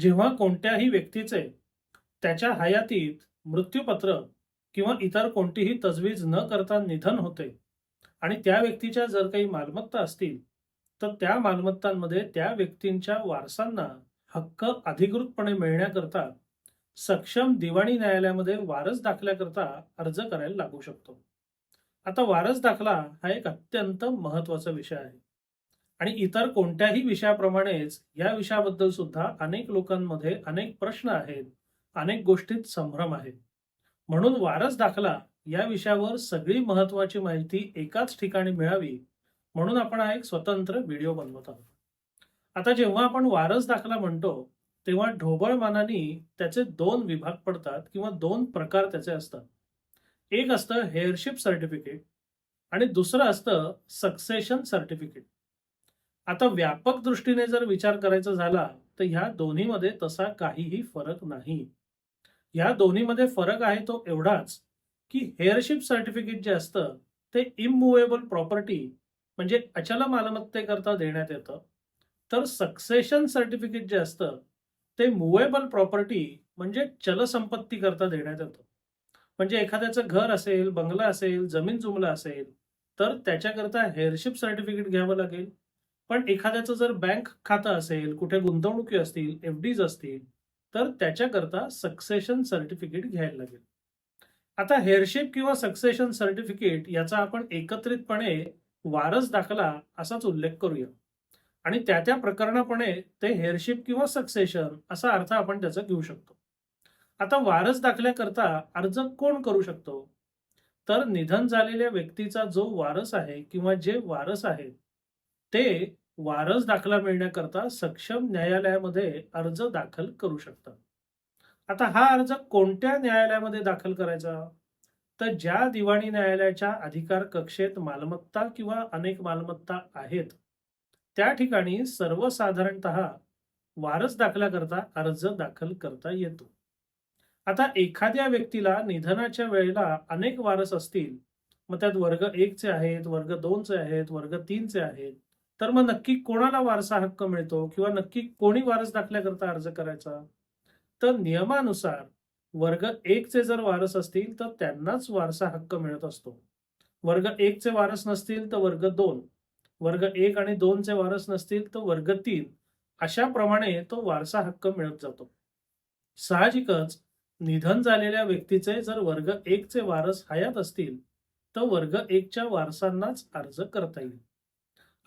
जेव्हा कोणत्याही व्यक्तीचे त्याच्या हयातीत मृत्यूपत्र किंवा इतर कोणतीही तजवीज न करता निधन होते आणि त्या व्यक्तीच्या जर काही मालमत्ता असतील तर त्या मालमत्तांमध्ये त्या व्यक्तींच्या वारसांना हक्क अधिकृतपणे मिळण्याकरता सक्षम दिवाणी न्यायालयामध्ये वारस दाखल्याकरता अर्ज करायला लागू शकतो. आता वारस दाखला हा एक अत्यंत महत्त्वाचा विषय आहे. आणि इतर कोणत्याही विषयाप्रमाणेच या विषयाबद्दल सुद्धा अनेक लोकांमध्ये अनेक प्रश्न आहेत अनेक गोष्टीत संभ्रम आहे. म्हणून वारस दाखला या विषयावर सगळी महत्वाची माहिती एकाच ठिकाणी मिळावी म्हणून आपण हा एक स्वतंत्र व्हिडिओ बनवत आहोत. आता जेव्हा आपण वारस दाखला म्हणतो तेव्हा ढोबळमानाने त्याचे दोन विभाग पडतात किंवा दोन प्रकार त्याचे असतात. एक असतं हेअरशिप सर्टिफिकेट आणि दुसरं असतं सक्सेशन सर्टिफिकेट. आता व्यापक दृष्टीने जर विचार करायचा झाला तर ह्या दोन्हीमध्ये तसा काहीही फरक नाही. या दोन्हीमध्ये फरक आहे तो एवढाच की हेअरशिप सर्टिफिकेट जे असतं ते इममुवेबल प्रॉपर्टी म्हणजे अचल मालमत्तेकरता देण्यात येतं? तर सक्सेशन सर्टिफिकेट जे असतं ते मुवेबल प्रॉपर्टी म्हणजे चलसंपत्ती करता देण्यात येतं. म्हणजे एखाद्याचं घर असेल बंगला असेल जमीन जुमला असेल तर त्याच्याकरता हेअरशिप सर्टिफिकेट घ्यावं लागेल. पण एखाद्याचं जर बँक खातं असेल कुठे गुंतवणुकी असतील एफ डीज असतील तर त्याच्याकरता सक्सेशन सर्टिफिकेट घ्यायला लागेल. आता हेअरशिप किंवा सक्सेशन सर्टिफिकेट याचा आपण एकत्रितपणे वारस दाखला असाच उल्लेख करूया. आणि त्या त्या प्रकरणापणे ते हेअरशिप किंवा सक्सेशन असा अर्थ आपण त्याचा घेऊ शकतो. आता वारस दाखल्याकरता अर्ज कोण करू शकतो? तर निधन झालेल्या व्यक्तीचा जो वारस आहे किंवा जे वारस आहेत ते वारस दाखला मिळण्याकरता सक्षम न्यायालयामध्ये अर्ज दाखल करू शकतात. आता हा अर्ज कोणत्या न्यायालयामध्ये दाखल करायचा? तर ज्या दिवाणी न्यायालयाच्या अधिकार कक्षेत मालमत्ता किंवा अनेक मालमत्ता आहेत त्या ठिकाणी सर्वसाधारणत वारस दाखल्याकरता अर्ज दाखल करता येतो. आता एखाद्या व्यक्तीला निधनाच्या वेळेला अनेक वारस असतील मग त्यात वर्ग एकचे आहेत वर्ग दोनचे आहेत वर्ग तीनचे आहेत तर मग नक्की कोणाला वारसा हक्क मिळतो किंवा नक्की कोणी वारस दाखल्याकरता अर्ज करायचा? तर नियमानुसार वर्ग एकचे जर वारस असतील तर त्यांनाच वारसा हक्क मिळत असतो. वर्ग एकचे वारस नसतील तर वर्ग दोन. वर्ग एक आणि दोनचे वारस नसतील तर वर्ग तीन. अशा प्रमाणे तो वारसा हक्क मिळत जातो. साहजिकच निधन झालेल्या व्यक्तीचे जर वर्ग एकचे वारस हयात असतील तर वर्ग एकच्या वारसांनाच अर्ज करता येईल.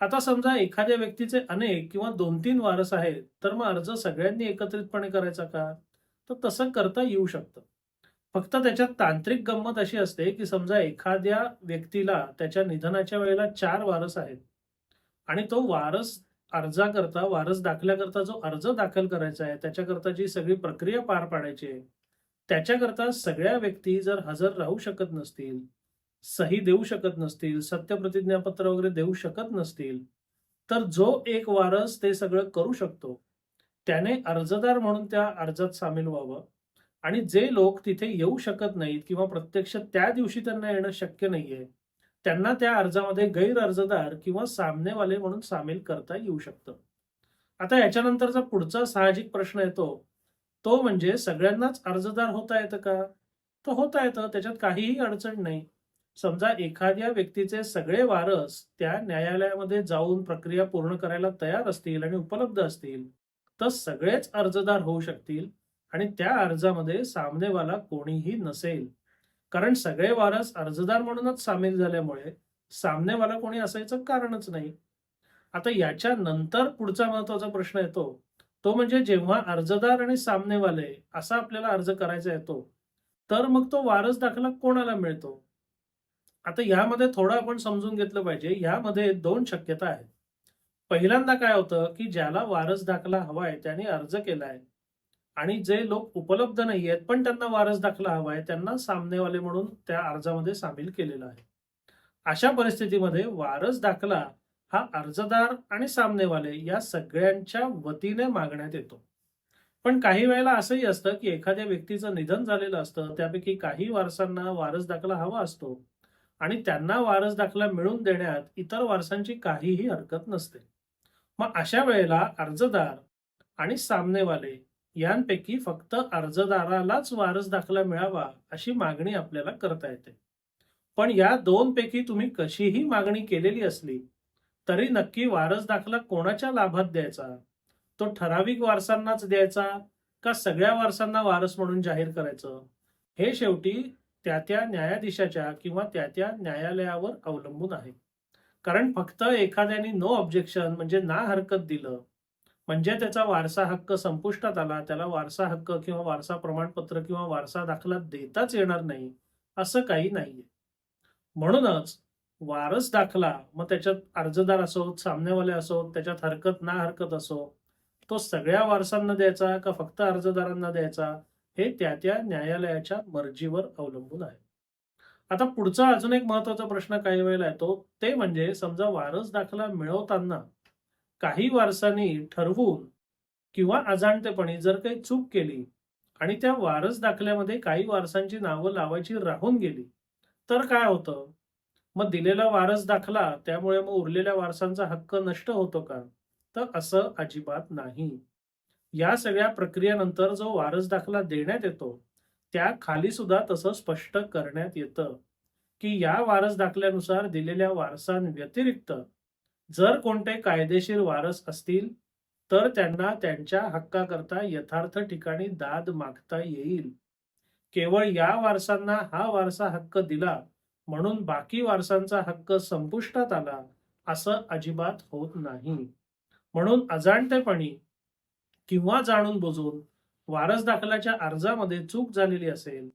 आता समजा एखाद्या व्यक्तीचे अनेक किंवा दोन तीन वारस आहेत तर मग अर्ज सगळ्यांनी एकत्रितपणे करायचा का? तर तसं करता येऊ शकतं. फक्त त्याच्यात तांत्रिक गंमत अशी असते की समजा एखाद्या व्यक्तीला त्याच्या निधनाच्या वेळेला चार वारस आहेत आणि तो वारस अर्जाकरता वारस दाखल्याकरता जो अर्ज दाखल करायचा आहे त्याच्याकरता जी सगळी प्रक्रिया पार पाडायची आहे त्याच्याकरता सगळ्या व्यक्ती जर हजर राहू शकत नसतील सही देऊ शकत नसतील सत्यप्रतिज्ञापत्र वगैरे देऊ शकत नसतील तर जो एक वारस ते सगळं करू शकतो. त्याने अर्जदार म्हणून त्या अर्जात सामील व्हावं आणि जे लोक तिथे येऊ शकत नाहीत किंवा प्रत्यक्ष त्या दिवशी त्यांना येणं शक्य नाहीये त्यांना त्या अर्जामध्ये गैर अर्जदार किंवा सामनेवाले म्हणून सामील करता येऊ शकतं. आता याच्यानंतरचा पुढचा साहजिक प्रश्न येतो तो म्हणजे सगळ्यांनाच अर्जदार होता येतं का? तर होता येतं त्याच्यात काहीही अडचण नाही. समजा एखाद्या व्यक्तीचे सगळे वारस त्या न्यायालयामध्ये जाऊन प्रक्रिया पूर्ण करायला तयार असतील आणि उपलब्ध असतील तर सगळेच अर्जदार होऊ शकतील आणि त्या अर्जामध्ये सामनेवाला कोणीही नसेल. कारण सगळे वारस अर्जदार म्हणूनच सामील झाल्यामुळे सामनेवाला कोणी असायचं कारणच नाही. आता याच्या नंतर पुढचा महत्त्वाचा प्रश्न येतो. तो म्हणजे जेव्हा अर्जदार आणि सामनेवाले असा आपल्याला अर्ज करायचा येतो तर मग तो वारस दाखला कोणाला मिळतो? आता यामध्ये थोडं आपण समजून घेतलं पाहिजे. यामध्ये दोन शक्यता आहेत. पहिल्यांदा काय होतं की ज्याला वारस दाखला हवाय त्याने अर्ज केलाय आणि जे लोक उपलब्ध नाही आहेत पण त्यांना वारस दाखला हवा आहे त्यांना सामनेवाले म्हणून त्या अर्जामध्ये सामील केलेला आहे. अशा परिस्थितीमध्ये वारस दाखला हा अर्जदार आणि सामनेवाले या सगळ्यांच्या वतीने मागण्यात येतो. पण काही वेळेला असंही असतं की एखाद्या व्यक्तीचं निधन झालेलं असतं त्यापैकी काही वारसांना वारस दाखला हवा असतो. आणि त्यांना वारस दाखला मिळवून देण्यात इतर वारसांची काहीही हरकत नसते. मग अशा वेळेला अर्जदार आणि सामनेवाले यांपैकी फक्त अर्जदारालाच वारस दाखला मिळावा अशी मागणी आपल्याला करता येते. पण या दोन पैकी तुम्ही कशीही मागणी केलेली असली तरी नक्की वारस दाखला कोणाच्या लाभात द्यायचा? तो ठराविक वारसांनाच द्यायचा का सगळ्या वारसांना वारस म्हणून जाहीर करायचं? हे शेवटी त्या त्या न्यायाधीशाच्या किंवा त्या त्या न्यायालयावर अवलंबून आहे. कारण फक्त एखाद्याने नो ऑब्जेक्शन म्हणजे ना हरकत दिलं म्हणजे त्याचा वारसा हक्क संपुष्टात आला त्याला वारसा हक्क किंवा वारसा प्रमाणपत्र किंवा वारसा दाखला देताच येणार नाही असं काही नाहीये. म्हणूनच वारस दाखला मग त्याच्यात अर्जदार असो सामनेवाले असो त्याच्यात हरकत ना हरकत असो तो सगळ्या वारसांना द्यायचा का फक्त अर्जदारांना द्यायचा? हे त्या त्या न्यायालयाच्या मर्जीवर अवलंबून आहे. आता पुढचा अजून एक महत्त्वाचा प्रश्न काही वेळेला येतो. ते म्हणजे समजा वारस दाखला मिळवताना काही वारसांनी ठरवून किंवा अजाणतेपणी जर काही चूक केली आणि त्या वारस दाखल्यामध्ये काही वारसांची नावं लावायची राहून गेली तर काय होतं? मग दिलेला वारस दाखला त्यामुळे मग उरलेल्या वारसांचा हक्क नष्ट होतो का? तर असं अजिबात नाही. या सगळ्या प्रक्रियेनंतर जो वारस दाखला देण्यात येतो त्या खाली सुद्धा तसं स्पष्ट करण्यात येतं की या वारस दाखल्यानुसार दिलेल्या वारसांव्यतिरिक्त जर कोणते कायदेशीर वारस असतील तर त्यांना त्यांच्या हक्काकरता यथार्थ ठिकाणी दाद मागता येईल. केवळ या वारसांना हा वारसा हक्क दिला म्हणून बाकी वारसांचा हक्क संपुष्टात आला असं अजिबात होत नाही. म्हणून अजाणतेपणी किंवा जाणून बुजून वारस दाखल्याच्या अर्जामध्ये चूक झालेली असेल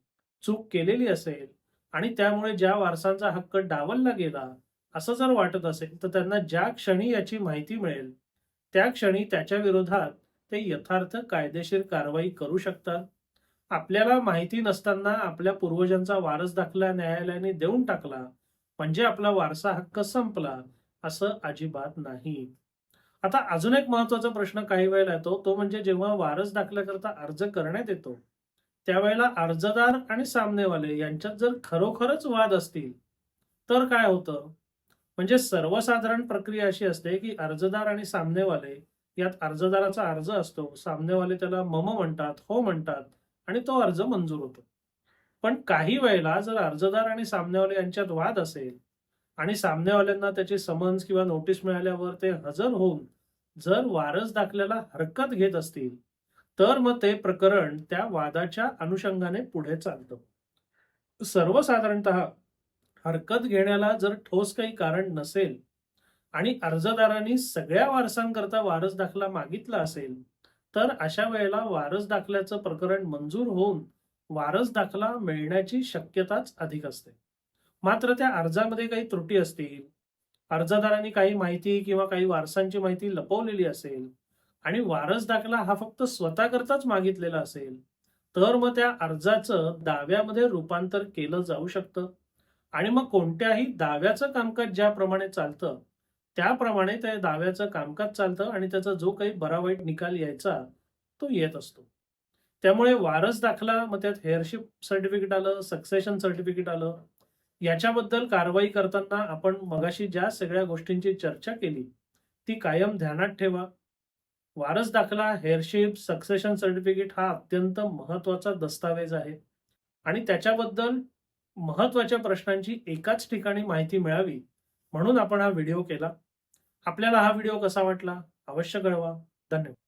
चूक केलेली असेल आणि त्यामुळे ज्या वारसांचा हक्क डावलला गेला असं जर वाटत असेल तर त्यांना ज्या क्षणी याची माहिती मिळेल त्या क्षणी त्याच्या विरोधात ते यथार्थ कायदेशीर कारवाई करू शकतात. आपल्याला माहिती नसताना आपल्या पूर्वजांचा वारस दाखला न्यायालयाने देऊन टाकला म्हणजे आपला वारसा हक्क संपला असं अजिबात नाही. आता अजून एक महत्त्वाचा प्रश्न काही वेळेला येतो तो म्हणजे जेव्हा वारस दाखल्याकरता अर्ज करण्यात येतो त्यावेळेला अर्जदार आणि सामनेवाले यांच्यात जर खरोखरच वाद असतील तर काय होतं? म्हणजे सर्वसाधारण प्रक्रिया अशी असते की अर्जदार आणि सामनेवाले यात अर्जदाराचा अर्ज असतो सामनेवाले त्याला मम म्हणतात हो म्हणतात आणि तो अर्ज मंजूर होतो. पण काही वेळेला जर अर्जदार आणि सामनेवाले यांच्यात वाद असेल आणि सामनेवाल्यांना त्याची समन्स किंवा नोटीस मिळाल्यावर ते हजर होऊन जर वारस दाखल्याला हरकत घेत असतील तर मग ते प्रकरण त्या वादाच्या अनुषंगाने पुढे चालतं. सर्वसाधारणत हरकत घेण्याला जर ठोस काही कारण नसेल आणि अर्जदारांनी सगळ्या वारसांकरता वारस दाखला मागितला असेल तर अशा वेळेला वारस दाखल्याचं प्रकरण मंजूर होऊन वारस दाखला मिळण्याची शक्यताच अधिक असते. मात्र त्या अर्जामध्ये काही त्रुटी असतील अर्जदारांनी काही माहिती किंवा काही वारसांची माहिती लपवलेली असेल आणि वारस दाखला हा फक्त स्वतःकरताच मागितलेला असेल तर मग त्या अर्जाचं दाव्यामध्ये रूपांतर केलं जाऊ शकतं. आणि मग कोणत्याही दाव्याचं कामकाज ज्याप्रमाणे चालतं त्याप्रमाणे त्या दाव्याचं कामकाज चालतं आणि त्याचा जो काही बरा वाईट निकाल यायचा तो येत असतो. त्यामुळे वारस दाखला मग त्यात हेअरशिप सर्टिफिकेट आलं सक्सेशन सर्टिफिकेट आलं याच्याबद्दल कारवाई करताना आपण मगाशी ज्या सगळ्या गोष्टींची चर्चा केली ती कायम ध्यानात ठेवा. वारस दाखला हेअरशिप सक्सेशन सर्टिफिकेट हा अत्यंत महत्त्वाचा दस्तावेज आहे. आणि त्याच्याबद्दल महत्त्वाच्या प्रश्नांची एकाच ठिकाणी माहिती मिळावी म्हणून आपण हा व्हिडिओ केला. आपल्याला हा व्हिडिओ कसा वाटला अवश्य कळवा. धन्यवाद.